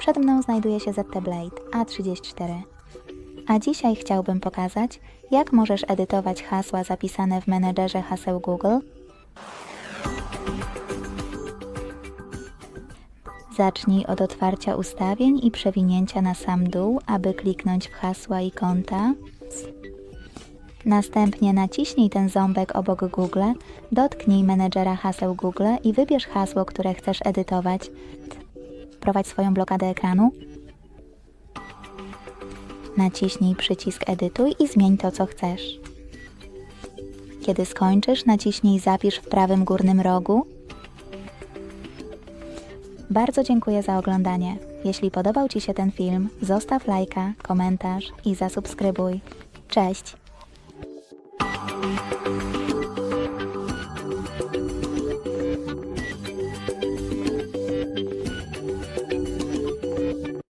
Przed mną znajduje się ZT Blade A34. A dzisiaj chciałbym pokazać, jak możesz edytować hasła zapisane w menedżerze haseł Google. Zacznij od otwarcia ustawień i przewinięcia na sam dół, aby kliknąć w hasła i konta. Następnie naciśnij ten ząbek obok Google, dotknij menedżera haseł Google i wybierz hasło, które chcesz edytować. Prowadź swoją blokadę ekranu. Naciśnij przycisk Edytuj i zmień to, co chcesz. Kiedy skończysz, naciśnij Zapisz w prawym górnym rogu. Bardzo dziękuję za oglądanie. Jeśli podobał Ci się ten film, zostaw lajka, komentarz i zasubskrybuj. Cześć!